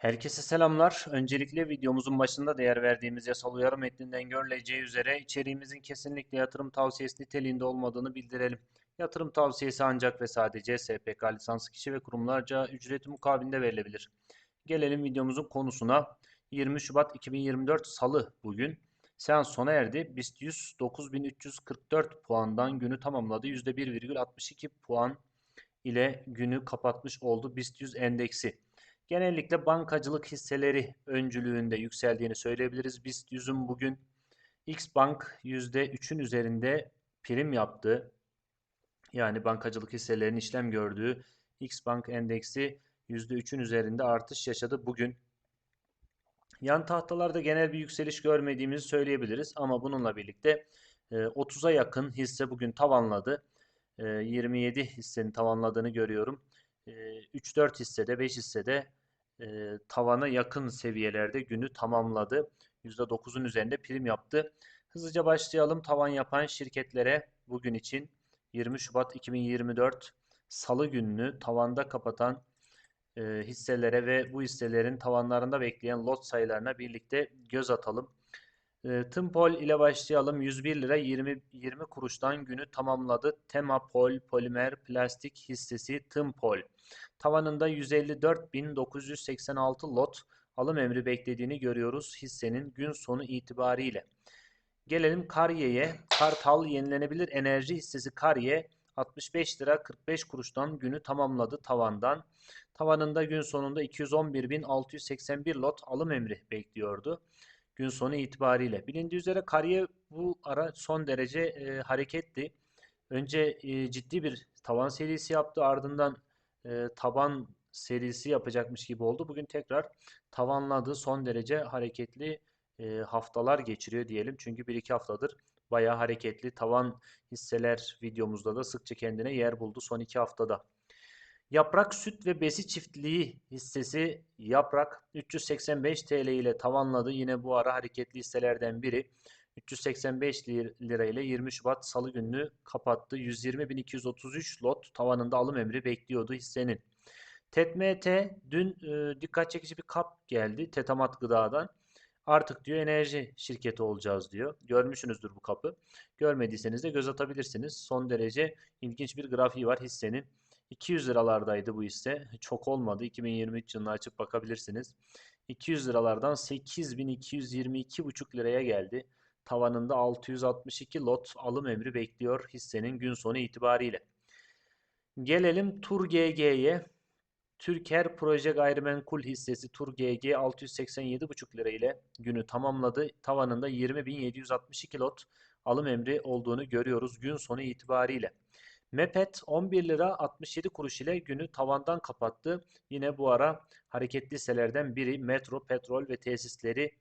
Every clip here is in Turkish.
Herkese selamlar. Öncelikle videomuzun başında değer verdiğimiz yasal uyarı metninden görüleceği üzere içeriğimizin kesinlikle yatırım tavsiyesi niteliğinde olmadığını bildirelim. Yatırım tavsiyesi ancak ve sadece SPK lisanslı kişi ve kurumlarca ücreti mukabilinde verilebilir. Gelelim videomuzun konusuna. 20 Şubat 2024 Salı bugün. Seans sona erdi. BIST 100 9344 puandan günü tamamladı. %1,62 puan ile günü kapatmış oldu BIST 100 endeksi. Genellikle bankacılık hisseleri öncülüğünde yükseldiğini söyleyebiliriz. BIST 100'ün bugün X Bank %3'ün üzerinde prim yaptı. Yani bankacılık hisselerinin işlem gördüğü X Bank endeksi %3'ün üzerinde artış yaşadı bugün. Yan tahtalarda genel bir yükseliş görmediğimizi söyleyebiliriz ama bununla birlikte 30'a yakın hisse bugün tavanladı. 27 hissenin tavanladığını görüyorum. 3-4 hissede 5 hissede e, tavana yakın seviyelerde günü tamamladı. %9'un üzerinde prim yaptı. Hızlıca başlayalım tavan yapan şirketlere bugün için 20 Şubat 2024 Salı gününü tavanda kapatan e, hisselere ve bu hisselerin tavanlarında bekleyen lot sayılarına birlikte göz atalım. E, Tımpol ile başlayalım. 101 lira 20, 20 kuruştan günü tamamladı. Temapol Polimer Plastik hissesi Tımpol. Tavanında 154.986 lot alım emri beklediğini görüyoruz hissenin gün sonu itibariyle. Gelelim Karye'ye. Kartal yenilenebilir enerji hissesi Karye 65 lira 45 kuruştan günü tamamladı tavandan. Tavanında gün sonunda 211.681 lot alım emri bekliyordu. Gün sonu itibariyle. Bilindiği üzere Karye bu ara son derece e, hareketli. Önce e, ciddi bir tavan serisi yaptı. Ardından e, taban serisi yapacakmış gibi oldu. Bugün tekrar tavanladığı son derece hareketli e, haftalar geçiriyor diyelim. Çünkü 1-2 haftadır bayağı hareketli tavan hisseler videomuzda da sıkça kendine yer buldu son 2 haftada. Yaprak süt ve besi çiftliği hissesi Yaprak 385 TL ile tavanladı. Yine bu ara hareketli hisselerden biri. 385 lira ile 20 Şubat Salı gününü kapattı. 120.233 lot tavanında alım emri bekliyordu hissenin. TETMT dün e, dikkat çekici bir kap geldi Tetamat Gıda'dan. Artık diyor enerji şirketi olacağız diyor. Görmüşsünüzdür bu kapı. Görmediyseniz de göz atabilirsiniz. Son derece ilginç bir grafiği var hissenin. 200 liralardaydı bu hisse. Çok olmadı. 2023 yılına açıp bakabilirsiniz. 200 liralardan 8222,5 liraya geldi tavanında 662 lot alım emri bekliyor hissenin gün sonu itibariyle. Gelelim Tur GG'ye. Türker Proje Gayrimenkul hissesi Tur GG 687,5 lira ile günü tamamladı. Tavanında 20.762 lot alım emri olduğunu görüyoruz gün sonu itibariyle. Mepet 11 lira 67 kuruş ile günü tavandan kapattı. Yine bu ara hareketli hisselerden biri Metro Petrol ve Tesisleri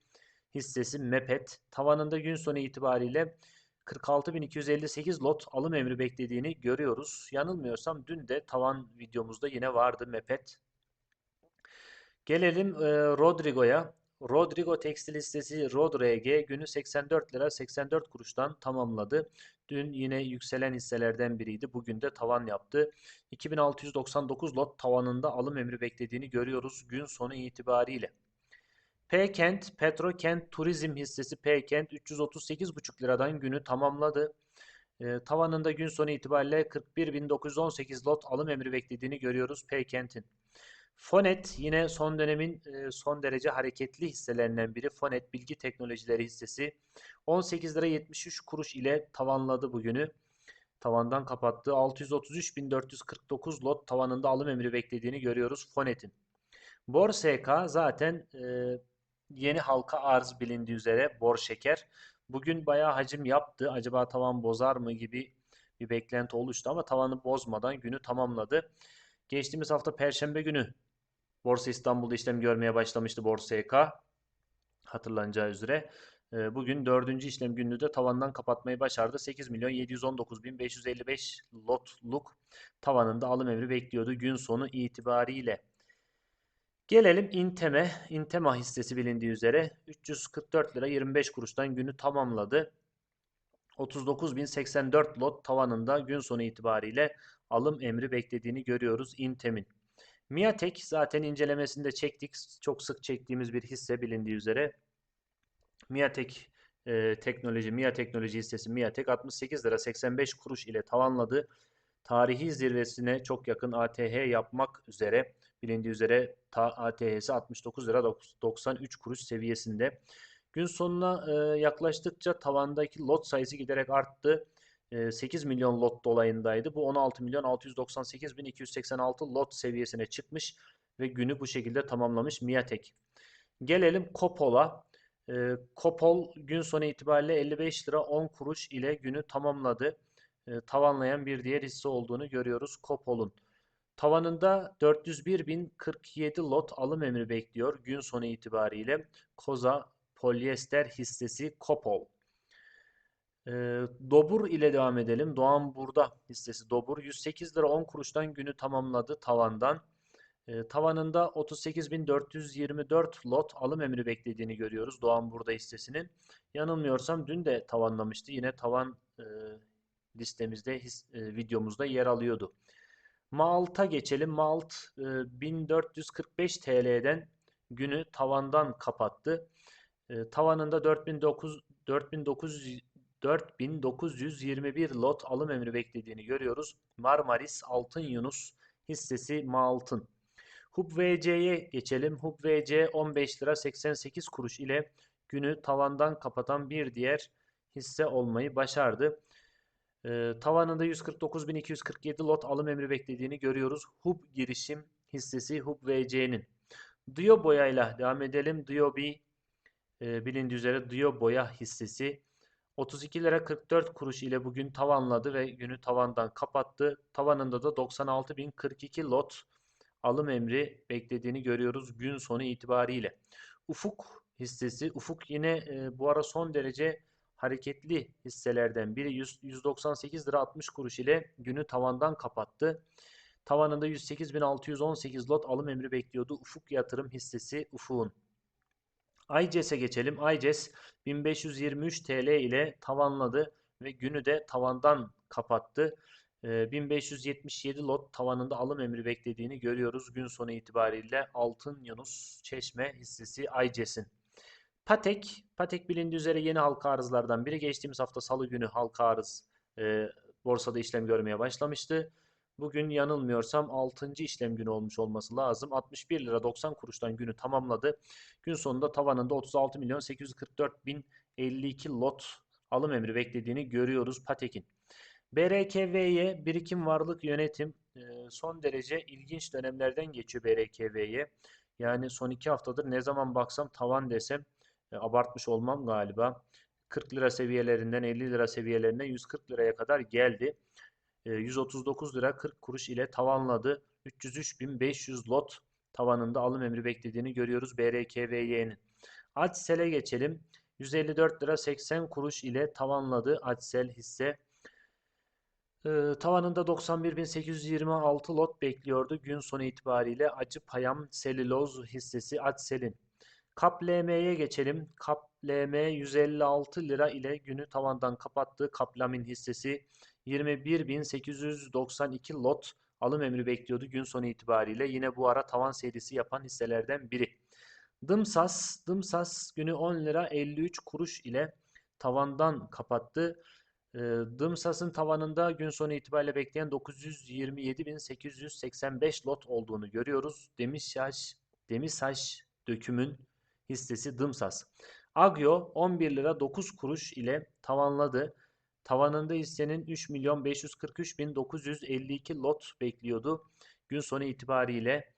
hissesi MEPET tavanında gün sonu itibariyle 46.258 lot alım emri beklediğini görüyoruz. Yanılmıyorsam dün de tavan videomuzda yine vardı MEPET. Gelelim e, Rodrigo'ya. Rodrigo tekstil hissesi Rodrg günü 84 lira 84 kuruştan tamamladı. Dün yine yükselen hisselerden biriydi. Bugün de tavan yaptı. 2699 lot tavanında alım emri beklediğini görüyoruz gün sonu itibariyle. P-Kent, Petrokent Turizm hissesi P-Kent 338,5 liradan günü tamamladı. E, tavanında gün sonu itibariyle 41.918 lot alım emri beklediğini görüyoruz P-Kent'in. Fonet yine son dönemin e, son derece hareketli hisselerinden biri. Fonet Bilgi Teknolojileri hissesi 18 lira 73 kuruş ile tavanladı bugünü. Tavandan kapattı. 633.449 lot tavanında alım emri beklediğini görüyoruz Fonet'in. Borseka zaten e, yeni halka arz bilindiği üzere bor şeker. Bugün bayağı hacim yaptı. Acaba tavan bozar mı gibi bir beklenti oluştu ama tavanı bozmadan günü tamamladı. Geçtiğimiz hafta Perşembe günü Borsa İstanbul'da işlem görmeye başlamıştı Borsa EK. Hatırlanacağı üzere. Ee, bugün dördüncü işlem gününü de tavandan kapatmayı başardı. 8 milyon 719 bin 555 lotluk tavanında alım emri bekliyordu gün sonu itibariyle. Gelelim Intem'e. Intema hissesi bilindiği üzere 344 lira 25 kuruştan günü tamamladı. 39.084 lot tavanında gün sonu itibariyle alım emri beklediğini görüyoruz Intem'in. Miatek zaten incelemesinde çektik. Çok sık çektiğimiz bir hisse bilindiği üzere. Miatek e, teknoloji, MIA teknoloji hissesi Miatek 68 lira 85 kuruş ile tavanladı. Tarihi zirvesine çok yakın ATH yapmak üzere bilindiği üzere ATH'si 69 lira 93 kuruş seviyesinde. Gün sonuna e, yaklaştıkça tavandaki lot sayısı giderek arttı. 8 milyon lot dolayındaydı. Bu 16 milyon 698 bin 286 lot seviyesine çıkmış ve günü bu şekilde tamamlamış Miatek. Gelelim Kopol'a. E, Kopol gün sonu itibariyle 55 lira 10 kuruş ile günü tamamladı. E, tavanlayan bir diğer hisse olduğunu görüyoruz Kopol'un. Tavanında 401.047 lot alım emri bekliyor gün sonu itibariyle. Koza polyester hissesi Kopol. E, Dobur ile devam edelim. Doğan Burda hissesi Dobur 108 lira 10 kuruştan günü tamamladı tavandan. E, tavanında 38.424 lot alım emri beklediğini görüyoruz Doğan Burda hissesinin. Yanılmıyorsam dün de tavanlamıştı. Yine tavan e, listemizde, his, e, videomuzda yer alıyordu. Malt'a geçelim. Malt e, 1445 TL'den günü tavandan kapattı. E, tavanında 4900 4900 4921 lot alım emri beklediğini görüyoruz. Marmaris Altın Yunus hissesi Malt'ın. Hub VC'ye geçelim. Hub VC 15 lira 88 kuruş ile günü tavandan kapatan bir diğer hisse olmayı başardı. E, tavanında 149.247 lot alım emri beklediğini görüyoruz. Hub girişim hissesi Hub VC'nin. Dio boyayla devam edelim. Diobi e, bilindiği üzere Dio boya hissesi 32 lira 44 kuruş ile bugün tavanladı ve günü tavandan kapattı. Tavanında da 96.042 lot alım emri beklediğini görüyoruz gün sonu itibariyle. Ufuk hissesi, Ufuk yine e, bu ara son derece hareketli hisselerden biri 100, 198 lira 60 kuruş ile günü tavandan kapattı. Tavanında 108.618 lot alım emri bekliyordu. Ufuk yatırım hissesi Ufuk'un. ICES'e geçelim. ICES 1523 TL ile tavanladı ve günü de tavandan kapattı. 1577 lot tavanında alım emri beklediğini görüyoruz. Gün sonu itibariyle Altın Yunus Çeşme hissesi ICES'in. Patek, Patek bilindiği üzere yeni halka arzlardan biri. Geçtiğimiz hafta salı günü halka arız e, borsada işlem görmeye başlamıştı. Bugün yanılmıyorsam 6. işlem günü olmuş olması lazım. 61 lira 90 kuruştan günü tamamladı. Gün sonunda tavanında 36 milyon 844 bin 52 lot alım emri beklediğini görüyoruz Patek'in. BRKV'ye birikim varlık yönetim son derece ilginç dönemlerden geçiyor BRKV'ye. Yani son iki haftadır ne zaman baksam tavan desem abartmış olmam galiba. 40 lira seviyelerinden 50 lira seviyelerine 140 liraya kadar geldi. 139 lira 40 kuruş ile tavanladı. 303.500 lot tavanında alım emri beklediğini görüyoruz BRKVY'nin. Açsel'e geçelim. 154 lira 80 kuruş ile tavanladı Açsel hisse. E, tavanında 91.826 lot bekliyordu. Gün sonu itibariyle Acı Payam Selüloz hissesi Açsel'in. KAPLM'ye geçelim. KAPLM 156 lira ile günü tavandan kapattı. Kaplamin hissesi 21.892 lot alım emri bekliyordu gün sonu itibariyle. Yine bu ara tavan serisi yapan hisselerden biri. Dımsas, Dımsas günü 10 lira 53 kuruş ile tavandan kapattı. Dımsas'ın tavanında gün sonu itibariyle bekleyen 927.885 lot olduğunu görüyoruz. Demirsaç, Demirsaç dökümün hissesi Dımsas. Agio 11 lira 9 kuruş ile tavanladı. Tavanında hissenin 3 milyon 543 bin 952 lot bekliyordu. Gün sonu itibariyle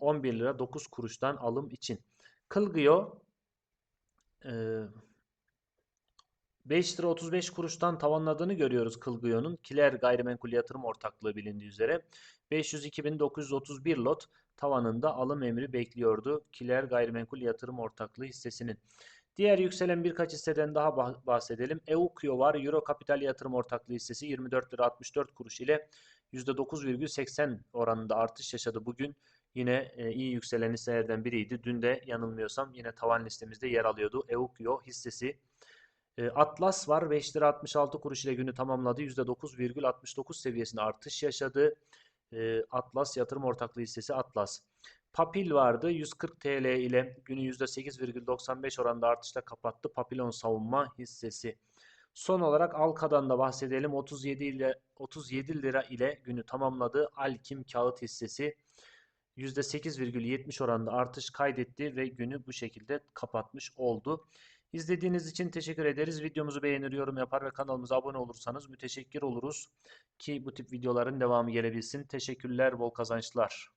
11 lira 9 kuruştan alım için. Kılgıyor 5 lira 35 kuruştan tavanladığını görüyoruz Kılgıyo'nun. Kiler Gayrimenkul Yatırım Ortaklığı bilindiği üzere 502.931 lot tavanında alım emri bekliyordu. Kiler Gayrimenkul Yatırım Ortaklığı hissesinin. Diğer yükselen birkaç hisseden daha bahsedelim. EUKIO var. Euro Kapital Yatırım Ortaklığı hissesi 24 lira 64 kuruş ile %9,80 oranında artış yaşadı bugün. Yine e, iyi yükselen hisselerden biriydi. Dün de yanılmıyorsam yine tavan listemizde yer alıyordu. EUKIO hissesi. E, Atlas var. 5 lira 66 kuruş ile günü tamamladı. %9,69 seviyesinde artış yaşadı. E, Atlas Yatırım Ortaklığı hissesi Atlas. Papil vardı 140 TL ile günü %8,95 oranında artışla kapattı. Papilon savunma hissesi. Son olarak Alka'dan da bahsedelim. 37 ile 37 lira ile günü tamamladı. Alkim kağıt hissesi %8,70 oranında artış kaydetti ve günü bu şekilde kapatmış oldu. İzlediğiniz için teşekkür ederiz. Videomuzu beğenir, yorum yapar ve kanalımıza abone olursanız müteşekkir oluruz ki bu tip videoların devamı gelebilsin. Teşekkürler, bol kazançlar.